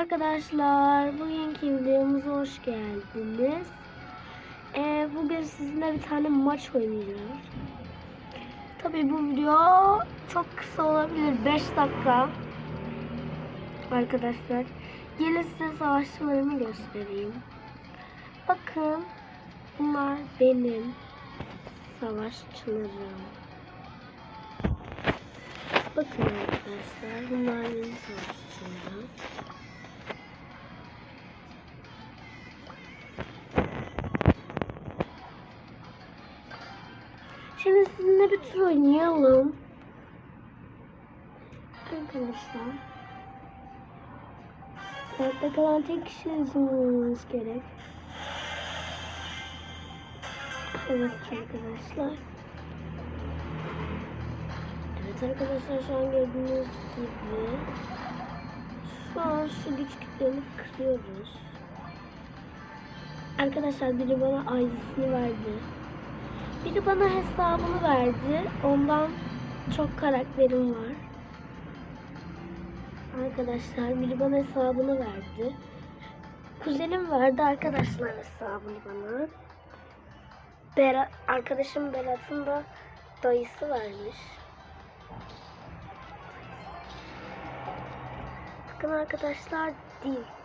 Arkadaşlar bugünkü videomuza hoş geldiniz. Ee, bugün sizinle bir tane maç oynayacağız. Tabii bu video çok kısa olabilir 5 dakika. Arkadaşlar gelin size savaşçılarımı göstereyim. Bakın bunlar benim savaşçılarım. Bakın arkadaşlar bunlar benim savaşçılarım. Şimdi sizinle bir tur oynayalım. Arkadaşlar. Hayatta kalan tek kişi olmamız gerek. Evet arkadaşlar. Evet arkadaşlar şu an gördüğünüz gibi şu an şu güç kütleni kırıyoruz. Arkadaşlar biri bana ailesini verdi. Biri bana hesabını verdi. Ondan çok karakterim var. Arkadaşlar biri bana hesabını verdi. Kuzenim verdi arkadaşlar hesabını bana. Berat, arkadaşım Berat'ın da dayısı vermiş. Bakın arkadaşlar değil.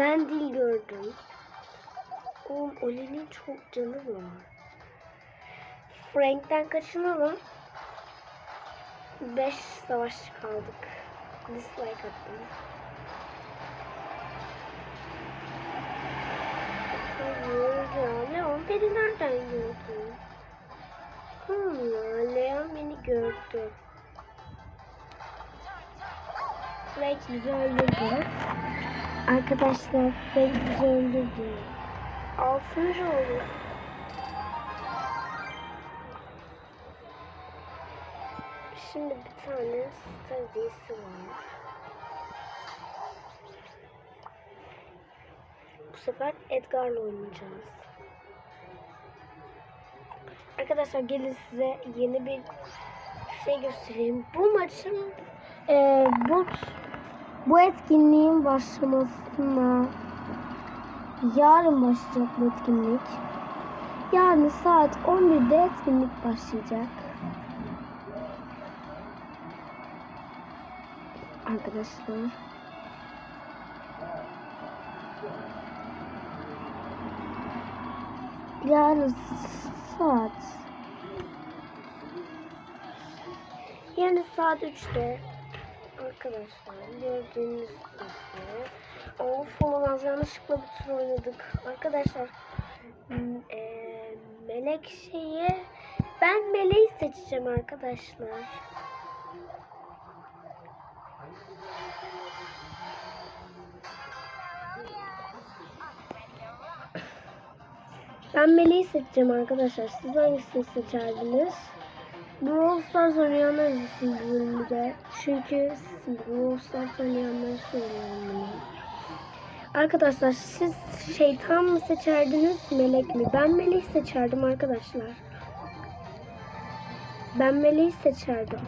Ben dil gördüm. Oğlum Oli'nin çok canı var. Frank'ten kaçınalım. 5 savaşçı kaldık. Dislike attım. Hayır. Leon beni nereden gördü? Hmm. Leon beni gördü. Frank bizi öldürdü. Arkadaşlar Frank bizi öldürdü. Altıncı oldu. Şimdi bir tane stadisi var. Bu sefer Edgar'la oynayacağız. Arkadaşlar gelin size yeni bir şey göstereyim. Bu maçın e, bu bu etkinliğin başlamasına yarın başlayacak bu etkinlik. Yarın saat 11'de etkinlik başlayacak. Arkadaşlar. Yarın saat Yarın saat 3'te Arkadaşlar gördüğünüz gibi Of olamaz yanlışlıkla bir tur oynadık. Arkadaşlar m- eee melek şeyi ben meleği seçeceğim arkadaşlar. Ben meleği seçeceğim arkadaşlar. Siz hangisini seçerdiniz? Brawl Stars oynayanlar izlesin bu bölümde. Çünkü Brawl Stars oynayanları söylüyorum bunu. Arkadaşlar siz şeytan mı seçerdiniz melek mi? Ben meleği seçerdim arkadaşlar. Ben meleği seçerdim.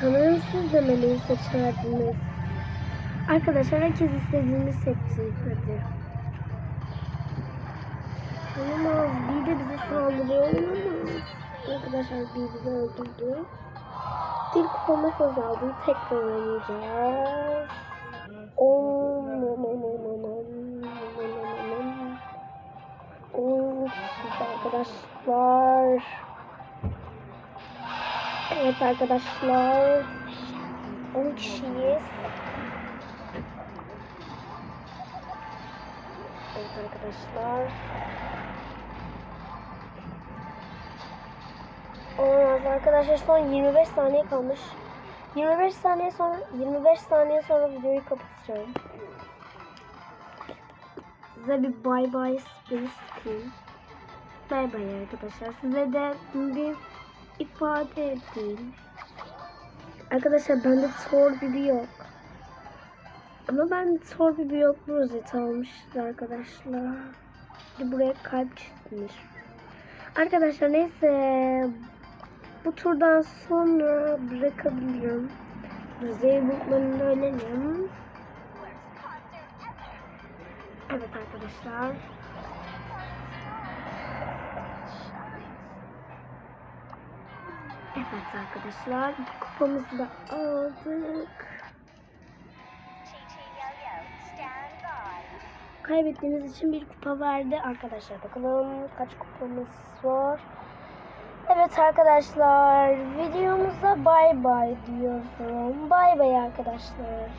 Sanırım siz de meleği seçerdiniz. Arkadaşlar herkes istediğini seçsin hadi. Olamaz. Bir de bize saldırıyor olamaz. Arkadaşlar bir bizi öldürdü. Bir kupamız azaldı. Tekrar oynayacağız. Arkadaşlar. Evet arkadaşlar. 10 kişiyiz. Evet arkadaşlar. Olamaz arkadaşlar son 25 saniye kalmış. 25 saniye sonra 25 saniye sonra videoyu kapatacağım. Size bir bay bay space screen. Bay bay arkadaşlar. Size de bir ifade edeyim. Arkadaşlar bende Thor gibi yok. Ama ben Torbi bir yok rozeti almıştı arkadaşlar. Bir buraya kalp çizmiş. Arkadaşlar neyse bu turdan sonra bırakabilirim. Bulmanı önerim. Evet arkadaşlar. Evet arkadaşlar kupamızı da aldık. Kaybettiğimiz için bir kupa verdi arkadaşlar. Bakalım kaç kupamız var. Evet arkadaşlar videomuza bay bay diyorum. Bay bay arkadaşlar.